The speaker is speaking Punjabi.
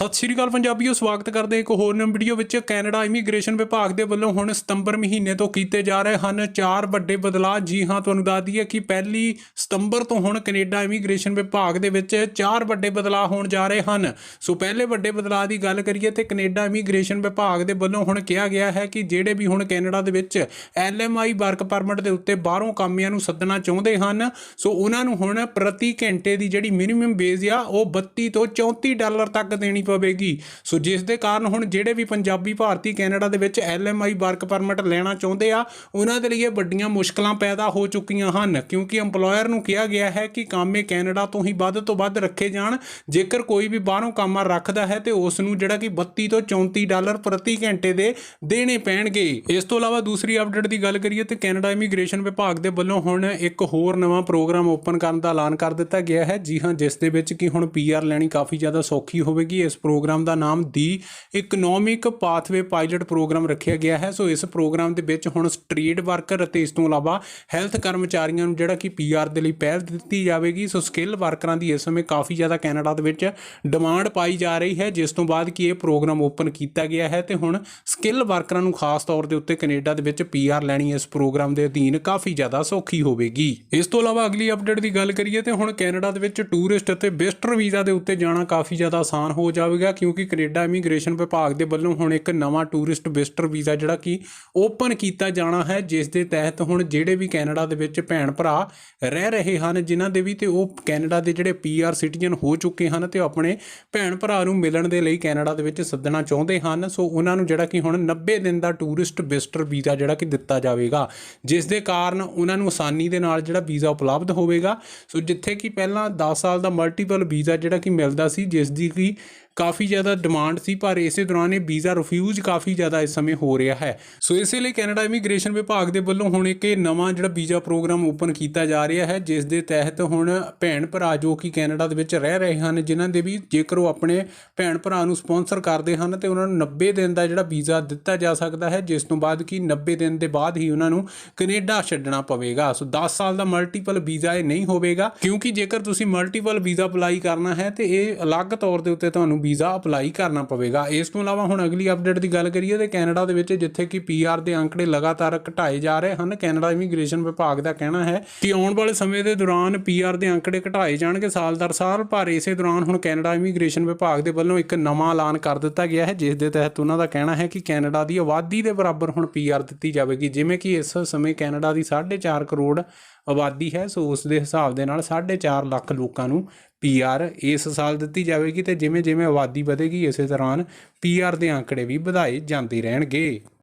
ਸਤਿ ਸ਼੍ਰੀ ਅਕਾਲ ਪੰਜਾਬੀਓ, ਸਵਾਗਤ ਕਰਦੇ ਇੱਕ ਹੋਰ ਨਵੀਂ ਵੀਡੀਓ ਵਿੱਚ। ਕੈਨੇਡਾ ਇਮੀਗ੍ਰੇਸ਼ਨ ਵਿਭਾਗ ਦੇ ਵੱਲੋਂ ਹੁਣ ਸਤੰਬਰ ਮਹੀਨੇ ਤੋਂ ਕੀਤੇ ਜਾ ਰਹੇ ਹਨ ਚਾਰ ਵੱਡੇ ਬਦਲਾਅ। ਜੀ ਹਾਂ, ਤੁਹਾਨੂੰ ਦੱਸ ਦਈਏ ਕਿ ਪਹਿਲੀ ਸਤੰਬਰ ਤੋਂ ਹੁਣ ਕੈਨੇਡਾ ਇਮੀਗ੍ਰੇਸ਼ਨ ਵਿਭਾਗ ਦੇ ਵਿੱਚ ਚਾਰ ਵੱਡੇ ਬਦਲਾਅ ਹੋਣ ਜਾ ਰਹੇ ਹਨ। ਸੋ ਪਹਿਲੇ ਵੱਡੇ ਬਦਲਾਅ ਦੀ ਗੱਲ ਕਰੀਏ ਤੇ ਕੈਨੇਡਾ ਇਮੀਗ੍ਰੇਸ਼ਨ ਵਿਭਾਗ ਦੇ ਵੱਲੋਂ ਹੁਣ ਕਿਹਾ ਗਿਆ ਹੈ ਕਿ ਜਿਹੜੇ ਵੀ ਹੁਣ ਕੈਨੇਡਾ ਦੇ ਵਿੱਚ ਐਲਐਮਆਈ ਵਰਕ ਪਰਮਿਟ ਦੇ ਉੱਤੇ ਬਾਹਰੋਂ ਕਾਮਿਆਂ ਨੂੰ ਸੱਦਣਾ ਚਾਹੁੰਦੇ ਹਨ, ਸੋ ਉਹਨਾਂ ਨੂੰ ਹੁਣ ਪ੍ਰਤੀ ਘੰਟੇ ਦੀ ਜਿਹੜੀ ਮਿਨੀਮਮ ਵੇਜ ਆ, ਉਹ 32 ਤੋਂ 34 ਡਾਲਰ ਤੱਕ ਦੇਣੀ ਪਵੇਗੀ। ਸੋ ਜਿਸ ਦੇ ਕਾਰਨ ਹੁਣ ਜਿਹੜੇ ਵੀ ਪੰਜਾਬੀ ਭਾਰਤੀ ਕੈਨੇਡਾ ਦੇ ਵਿੱਚ ਐਲਐਮਆਈ ਵਰਕ ਪਰਮਿਟ ਲੈਣਾ ਚਾਹੁੰਦੇ ਆ, ਉਹਨਾਂ ਦੇ ਲਈ ਇਹ ਵੱਡੀਆਂ ਮੁਸ਼ਕਲਾਂ ਪੈਦਾ ਹੋ ਚੁੱਕੀਆਂ ਹਨ। ਕਿਉਂਕਿ EMPLOYER ਨੂੰ ਕਿਹਾ ਗਿਆ ਹੈ ਕਿ ਕਾਮੇ ਕੈਨੇਡਾ ਤੋਂ ਹੀ ਵੱਧ ਤੋਂ ਵੱਧ ਰੱਖੇ ਜਾਣ। ਜੇਕਰ ਕੋਈ ਵੀ ਬਾਹਰੋਂ ਕਾਮਾ ਰੱਖਦਾ ਹੈ ਤੇ ਉਸ ਨੂੰ ਜਿਹੜਾ ਕਿ 32 ਤੋਂ 34 ਡਾਲਰ ਪ੍ਰਤੀ ਘੰਟੇ ਦੇ ਦੇਣੇ ਪੈਣਗੇ। ਇਸ ਤੋਂ ਇਲਾਵਾ ਦੂਸਰੀ ਅਪਡੇਟ ਦੀ ਗੱਲ ਕਰੀਏ ਤੇ ਕੈਨੇਡਾ ਇਮੀਗ੍ਰੇਸ਼ਨ ਵਿਭਾਗ ਦੇ ਵੱਲੋਂ ਹੁਣ ਇੱਕ ਹੋਰ ਨਵਾਂ ਪ੍ਰੋਗਰਾਮ ਓਪਨ ਕਰਨ ਦਾ ਐਲਾਨ ਕਰ ਦਿੱਤਾ ਗਿਆ ਹੈ। ਜੀ ਹਾਂ, ਜਿਸ ਦੇ ਵਿੱਚ ਕਿ ਹੁਣ ਪੀਆਰ ਲੈਣੀ ਕਾਫੀ ਜ਼ਿਆਦਾ ਸੌਖੀ ਹੋਵੇਗੀ। ਇਸ ਪ੍ਰੋਗਰਾਮ ਦਾ ਨਾਮ the economic pathway pilot program ਰੱਖਿਆ ਗਿਆ ਹੈ। ਸੋ ਇਸ ਪ੍ਰੋਗਰਾਮ ਦੇ ਵਿੱਚ ਹੁਣ ਸਟਰੀਟ ਵਰਕਰ ਅਤੇ ਇਸ ਤੋਂ ਇਲਾਵਾ ਹੈਲਥ ਕਰਮਚਾਰੀਆਂ ਨੂੰ ਜਿਹੜਾ ਕਿ ਪੀਆਰ ਦੇ ਲਈ ਪਹਿਲ ਦਿੱਤੀ ਜਾਵੇਗੀ। ਸੋ ਸਕਿੱਲ ਵਰਕਰਾਂ ਦੀ ਇਸ ਸਮੇਂ ਕਾਫੀ ਜ਼ਿਆਦਾ ਕੈਨੇਡਾ ਦੇ ਵਿੱਚ ਡਿਮਾਂਡ ਪਾਈ ਜਾ ਰਹੀ ਹੈ, ਜਿਸ ਤੋਂ ਬਾਅਦ ਕਿ ਇਹ ਪ੍ਰੋਗਰਾਮ ਓਪਨ ਕੀਤਾ ਗਿਆ ਹੈ ਤੇ ਹੁਣ ਸਕਿੱਲ ਵਰਕਰਾਂ ਨੂੰ ਖਾਸ ਤੌਰ ਦੇ ਉੱਤੇ ਕੈਨੇਡਾ ਦੇ ਵਿੱਚ ਪੀਆਰ ਲੈਣੀ ਇਸ ਪ੍ਰੋਗਰਾਮ ਦੇ ਅਧੀਨ ਕਾਫੀ ਜ਼ਿਆਦਾ ਸੌਖੀ ਹੋਵੇਗੀ। ਇਸ ਤੋਂ ਇਲਾਵਾ ਅਗਲੀ ਅਪਡੇਟ ਦੀ ਗੱਲ ਕਰੀਏ ਤੇ ਹੁਣ ਕੈਨੇਡਾ ਦੇ ਵਿੱਚ ਟੂਰਿਸਟ ਅਤੇ ਵਿਜ਼ਟਰ ਵੀਜ਼ਾ ਦੇ ਉੱਤੇ ਜਾਣਾ ਕਾਫੀ ਜ਼ਿਆਦਾ ਆਸਾਨ ਹੋ ਜਾਵੇਗਾ ਕਿਉਂਕਿ ਕੈਨੇਡਾ ਇਮੀਗ੍ਰੇਸ਼ਨ ਵਿਭਾਗ ਦੇ ਵੱਲੋਂ ਹੁਣ ਇੱਕ ਨਵਾਂ ਟੂਰਿਸਟ ਵਿਜ਼ਟਰ ਵੀਜ਼ਾ ਜਿਹੜਾ ਕਿ ਓਪਨ ਕੀਤਾ ਜਾਣਾ ਹੈ, ਜਿਸ ਦੇ ਤਹਿਤ ਹੁਣ ਜਿਹੜੇ ਵੀ ਕੈਨੇਡਾ ਦੇ ਵਿੱਚ ਭੈਣ ਭਰਾ ਰਹਿ ਰਹੇ ਹਨ, ਜਿਨ੍ਹਾਂ ਦੇ ਵੀ ਤੇ ਉਹ ਕੈਨੇਡਾ ਦੇ ਜਿਹੜੇ ਪੀਆਰ ਸਿਟੀਜ਼ਨ ਹੋ ਚੁੱਕੇ ਹਨ ਤੇ ਆਪਣੇ ਭੈਣ ਭਰਾ ਨੂੰ ਮਿਲਣ ਦੇ ਲਈ ਕੈਨੇਡਾ ਦੇ ਵਿੱਚ ਸੱਦਣਾ ਚਾਹੁੰਦੇ ਹਨ। ਸੋ ਉਹਨਾਂ ਨੂੰ ਜਿਹੜਾ ਕਿ ਹੁਣ 90 ਦਿਨ ਦਾ ਟੂਰਿਸਟ ਵਿਜ਼ਟਰ ਵੀਜ਼ਾ ਜਿਹੜਾ ਕਿ ਦਿੱਤਾ ਜਾਵੇਗਾ, ਜਿਸ ਦੇ ਕਾਰਨ ਉਹਨਾਂ ਨੂੰ ਆਸਾਨੀ ਦੇ ਨਾਲ ਜਿਹੜਾ ਵੀਜ਼ਾ ਉਪਲਬਧ ਹੋਵੇਗਾ। ਸੋ ਜਿੱਥੇ ਕਿ ਪਹਿਲਾਂ 10 ਸਾਲ ਦਾ ਮਲਟੀਪਲ ਵੀਜ਼ਾ ਜਿਹੜਾ ਕਿ ਮਿਲਦਾ ਸੀ, ਜਿਸ ਦੀ ਕਿ ਕਾਫੀ ਜ਼ਿਆਦਾ ਡਿਮਾਂਡ ਸੀ, ਪਰ ਇਸੇ ਦੌਰਾਨ ਇਹ ਵੀਜ਼ਾ ਰਿਫਿਊਜ਼ ਕਾਫੀ ਜ਼ਿਆਦਾ ਇਸ ਸਮੇਂ ਹੋ ਰਿਹਾ ਹੈ। ਸੋ ਇਸੇ ਲਈ ਕੈਨੇਡਾ ਇਮੀਗ੍ਰੇਸ਼ਨ ਵਿਭਾਗ ਦੇ ਵੱਲੋਂ ਹੁਣ ਇੱਕ ਇਹ ਨਵਾਂ ਜਿਹੜਾ ਵੀਜ਼ਾ ਪ੍ਰੋਗਰਾਮ ਓਪਨ ਕੀਤਾ ਜਾ ਰਿਹਾ ਹੈ, ਜਿਸ ਦੇ ਤਹਿਤ ਹੁਣ ਭੈਣ ਭਰਾ ਜੋ ਕਿ ਕੈਨੇਡਾ ਦੇ ਵਿੱਚ ਰਹਿ ਰਹੇ ਹਨ, ਜਿਨ੍ਹਾਂ ਦੇ ਵੀ ਜੇਕਰ ਉਹ ਆਪਣੇ ਭੈਣ ਭਰਾ ਨੂੰ ਸਪਾਂਸਰ ਕਰਦੇ ਹਨ, ਤੇ ਉਹਨਾਂ ਨੂੰ 90 ਦਿਨ ਦਾ ਜਿਹੜਾ ਵੀਜ਼ਾ ਦਿੱਤਾ ਜਾ ਸਕਦਾ ਹੈ, ਜਿਸ ਤੋਂ ਬਾਅਦ ਕਿ 90 ਦਿਨ ਦੇ ਬਾਅਦ ਹੀ ਉਹਨਾਂ ਨੂੰ ਕੈਨੇਡਾ ਛੱਡਣਾ ਪਵੇਗਾ। ਸੋ 10 ਸਾਲ ਦਾ ਮਲਟੀਪਲ ਵੀਜ਼ਾ ਇਹ ਨਹੀਂ ਹੋਵੇਗਾ, ਕਿਉਂਕਿ ਜੇਕਰ ਤੁਸੀਂ ਮਲਟੀਪਲ ਵੀਜ਼ਾ ਅਪਲਾਈ ਕਰਨਾ ਹੈ, ਤੇ ਇਹ ਅਲੱਗ ਤੌਰ ਦੇ ਉੱਤੇ ਤੁਹਾਨੂੰ ਵੀਜ਼ਾ ਅਪਲਾਈ ਕਰਨਾ ਪਵੇਗਾ। ਇਸ ਤੋਂ ਇਲਾਵਾ ਹੁਣ ਅਗਲੀ ਅਪਡੇਟ ਦੀ ਗੱਲ ਕਰੀਏ ਤੇ ਕੈਨੇਡਾ ਦੇ ਵਿੱਚ ਜਿੱਥੇ ਕਿ ਪੀਆਰ ਦੇ ਅੰਕੜੇ ਲਗਾਤਾਰ ਘਟਾਏ ਜਾ ਰਹੇ ਹਨ, ਕੈਨੇਡਾ ਇਮੀਗ੍ਰੇਸ਼ਨ ਵਿਭਾਗ ਦਾ ਕਹਿਣਾ ਹੈ ਕਿ ਆਉਣ ਵਾਲੇ ਸਮੇਂ ਦੇ ਦੌਰਾਨ ਪੀਆਰ ਦੇ ਅੰਕੜੇ ਘਟਾਏ ਜਾਣਗੇ। ਸਾਲ ਦਰ ਸਾਲ ਪਰ ਇਸੇ ਦੌਰਾਨ ਹੁਣ ਕੈਨੇਡਾ ਇਮੀਗ੍ਰੇਸ਼ਨ ਵਿਭਾਗ ਦੇ ਵੱਲੋਂ ਇੱਕ ਨਵਾਂ ਐਲਾਨ ਕਰ ਦਿੱਤਾ ਗਿਆ ਹੈ, ਜਿਸ ਦੇ ਤਹਿਤ ਉਹਨਾਂ ਦਾ ਕਹਿਣਾ ਹੈ ਕਿ ਕੈਨੇਡਾ ਦੀ ਆਬਾਦੀ ਦੇ ਬਰਾਬਰ ਹੁਣ ਪੀਆਰ ਦਿੱਤੀ ਜਾਵੇਗੀ। ਜਿਵੇਂ ਕਿ ਇਸ ਸਮੇਂ ਕੈਨੇਡਾ ਦੀ 4.5 ਕਰੋੜ ਆਬਾਦੀ ਹੈ, ਸੋ ਉਸ ਦੇ ਹਿਸਾਬ ਦੇ ਨਾਲ 4.5 ਲੱਖ ਲੋਕਾਂ ਨੂੰ ਪੀਆਰ ਇਸ ਸਾਲ ਦਿੱਤੀ ਜਾਵੇਗੀ ਤੇ ਜਿਵੇਂ ਜਿਵੇਂ ਆਬਾਦੀ ਵਧੇਗੀ ਇਸੇ ਦੌਰਾਨ ਪੀਆਰ ਦੇ ਅੰਕੜੇ ਵੀ ਵਧਾਏ ਜਾਂਦੇ ਰਹਿਣਗੇ।